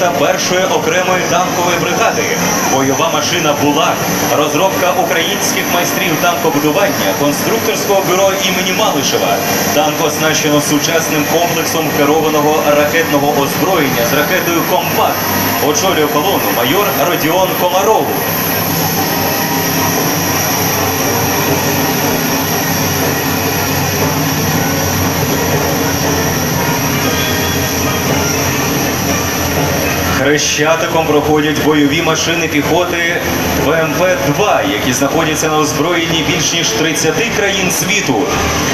Рота першої окремої танкової бригади. Бойова машина була розробка українських майстрів танкобудування конструкторського бюро імені Малишева. Танк оснащено сучасним комплексом керованого ракетного озброєння з ракетою Компакт. Очолює колону майор Родіон Комаров. Хрещатиком проходять бойові машини піхоти БМП-2, які знаходяться на озброєнні більш ніж 30 країн світу.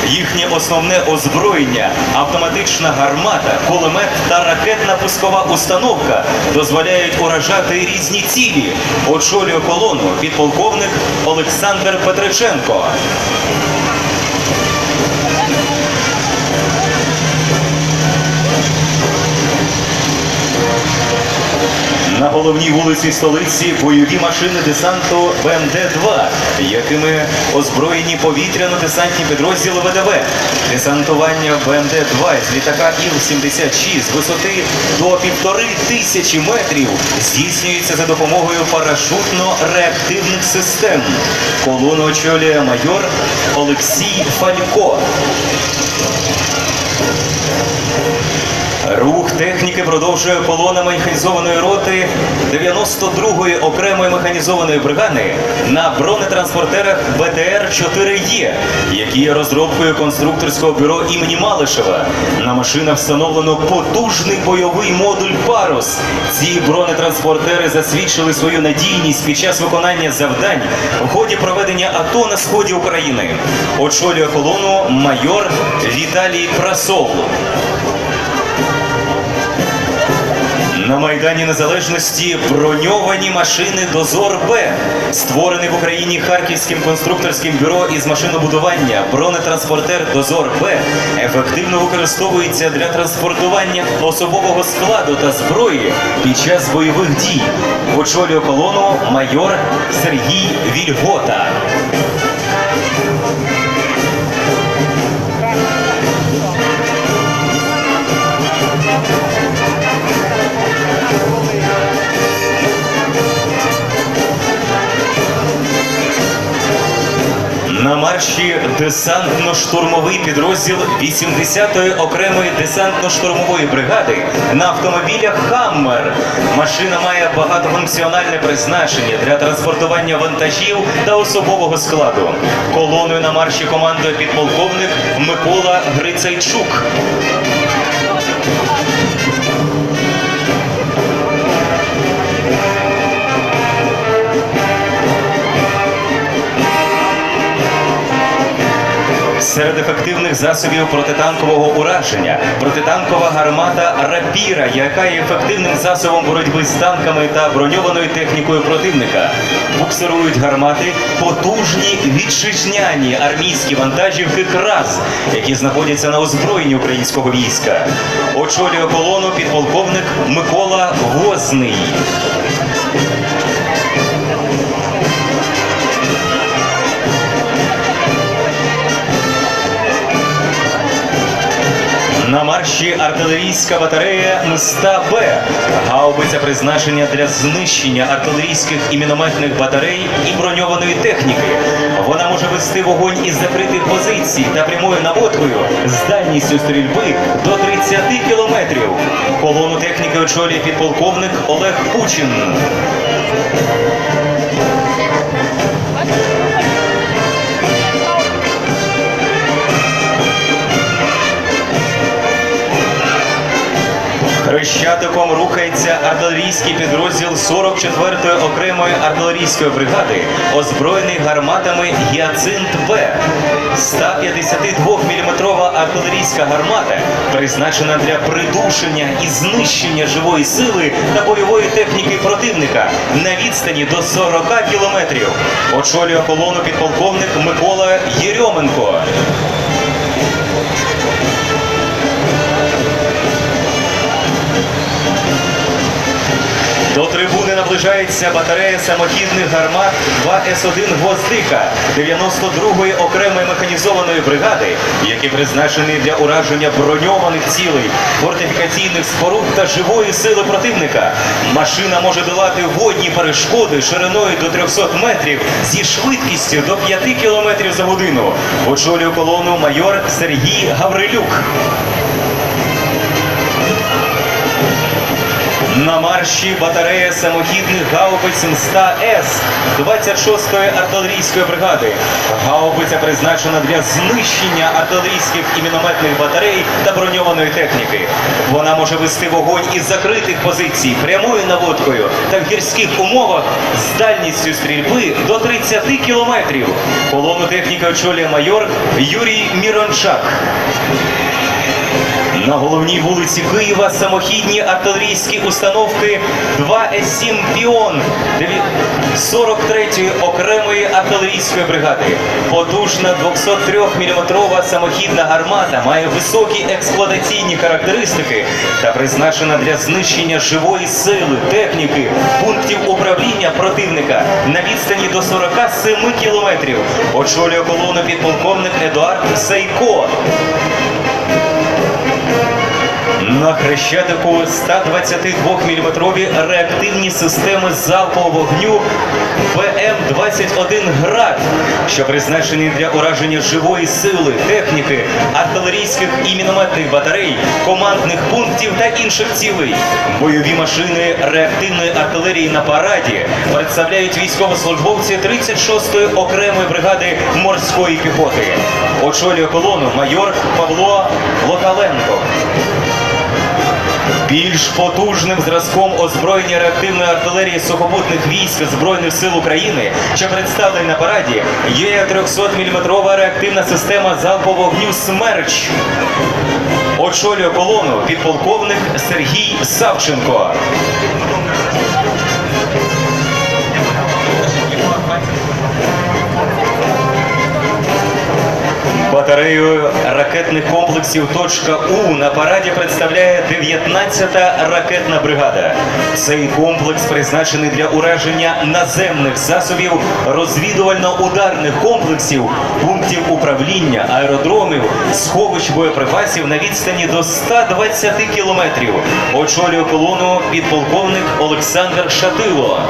Їхнє основне озброєння автоматична гармата, кулемет та ракетна пускова установка дозволяють уражати різні цілі. Очолює колону підполковник Олександр Петриченко. Головній вулиці столиці бойові машини десанту БМД-2, якими озброєні повітряно-десантні підрозділи ВДВ. Десантування БМД-2 з літака Іл-76 з висоти до півтори тисячі метрів здійснюється за допомогою парашутно-реактивних систем. Колону очолює майор Олексій Фалько. Рух техніки продовжує колона механізованої роти 92-ї окремої механізованої бригади на бронетранспортерах БТР-4Е, які є розробкою конструкторського бюро імені Малишева. На машинах встановлено потужний бойовий модуль Парус. Ці бронетранспортери засвідчили свою надійність під час виконання завдань в ході проведення АТО на сході України. Очолює колону майор Віталій Прасов. На Майдані Незалежності броньовані машини Дозор Б, створений в Україні Харківським конструкторським бюро із машинобудування. Бронетранспортер Дозор Б ефективно використовується для транспортування особового складу та зброї під час бойових дій. Очолює колону майор Сергій Вільгота. На десантно-штурмовий підрозділ 80-ї окремої десантно-штурмової бригади на автомобілях Хаммер. Машина має багатофункціональне призначення для транспортування вантажів та особового складу. Колоною на марші командує підполковник Микола Грицайчук. Серед ефективних засобів протитанкового ураження протитанкова гармата рапіра, яка є ефективним засобом боротьби з танками та броньованою технікою противника. Буксирують гармати потужні вітчизняні армійські вантажівки КРАЗ, які знаходяться на озброєнні українського війська. Очолює колону підполковник Микола Возний. На артилерійська батарея Мста Б. Гаубиця призначення для знищення артилерійських і мінометних батарей і броньованої техніки. Вона може вести вогонь із закритих позицій та прямою наводкою з дальністю стрільби до 30 кілометрів. Колону техніки очолює підполковник Олег Кучин. Хрещатиком артилерійський підрозділ 44-ї окремої артилерійської бригади, озброєний гарматами Гіацинт Б. 152-мм артилерійська гармата призначена для придушення і знищення живої сили та бойової техніки противника на відстані до 40 кілометрів. Очолює колону підполковник Микола Єрьоменко. Наближається батарея самохідних гармат 2С1 Гвоздика 92-ї окремої механізованої бригади, які призначені для ураження броньованих цілей, фортифікаційних споруд та живої сили противника. Машина може долати водні перешкоди шириною до 300 метрів зі швидкістю до 5 км за годину. Очолює колону майор Сергій Гаврилюк. На марші батарея самохідних гаубиць МСТА-С 26-ї артилерійської бригади. Гаубиця призначена для знищення артилерійських і мінометних батарей та броньованої техніки. Вона може вести вогонь із закритих позицій, прямою наводкою та в гірських умовах з дальністю стрільби до 30 кілометрів. Колону техніки очолює майор Юрій Мірончак. На головній вулиці Києва самохідні артилерійські установки 2С7 Піон 43-ї окремої артилерійської бригади. Потужна 203 мм самохідна гармата має високі експлуатаційні характеристики та призначена для знищення живої сили, техніки, пунктів управління противника на відстані до 47 кілометрів. Очолює колону підполковник Едуард Сейко. На хрещатику 122 мм реактивні системи залпового вогню ПМ-21 «Град», що призначені для ураження живої сили, техніки, артилерійських і мінометних батарей, командних пунктів та інших цілей. Бойові машини реактивної артилерії на параді представляють військовослужбовці 36-ї окремої бригади морської піхоти. Очолює колону майор Павло Локаленко. Більш потужним зразком озброєння реактивної артилерії сухопутних військ Збройних сил України, що представлені на параді, є 300-мм реактивна система залпового вогню «Смерч». Очолює колону підполковник Сергій Савченко. Батарею ракетних комплексів «Точка У» на параді представляє 19-та ракетна бригада. Цей комплекс призначений для ураження наземних засобів, розвідувально-ударних комплексів, пунктів управління, аеродромів, сховищ боєприпасів на відстані до 120 кілометрів. Очолює колону підполковник Олександр Шатило.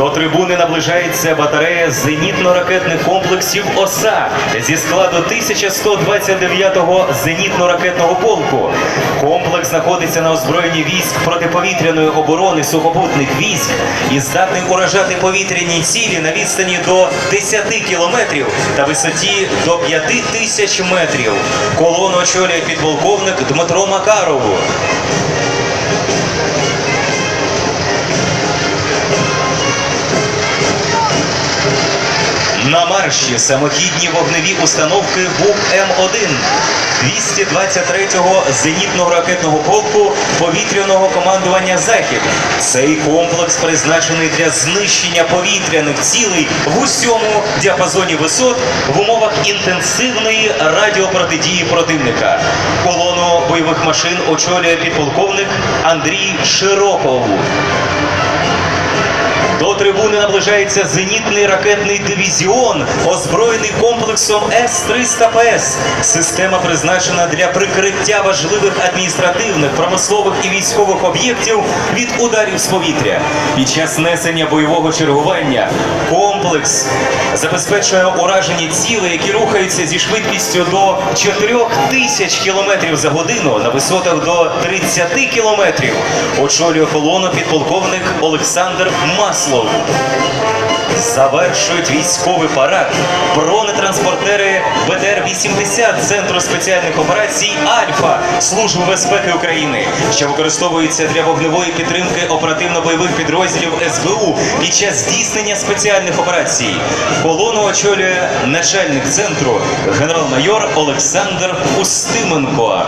До трибуни наближається батарея зенітно-ракетних комплексів ОСА зі складу 1129-го зенітно-ракетного полку. Комплекс знаходиться на озброєнні військ протиповітряної оборони сухопутних військ і здатний уражати повітряні цілі на відстані до 10 кілометрів та висоті до 5 тисяч метрів. Колону очолює підполковник Дмитро Макарову. На марші самохідні вогневі установки БУК М1 223-го зенітного ракетного полку повітряного командування Захід. Цей комплекс призначений для знищення повітряних цілей в усьому діапазоні висот в умовах інтенсивної радіопротидії противника. Колону бойових машин очолює підполковник Андрій Широков. До трибуни наближається зенітний ракетний дивізіон, озброєний комплексом С-300ПС. Система призначена для прикриття важливих адміністративних, промислових і військових об'єктів від ударів з повітря. Під час несення бойового чергування комплекс забезпечує ураження цілей, які рухаються зі швидкістю до 4 тисяч км за годину на висотах до 30 км. Очолює колону підполковник Олександр Маслов. Завершують військовий парад бронетранспортери БТР-80 Центру спеціальних операцій Альфа Служби безпеки України, що використовуються для вогневої підтримки оперативно-бойових підрозділів СБУ під час здійснення спеціальних операцій. Колону очолює начальник центру генерал-майор Олександр Устименко.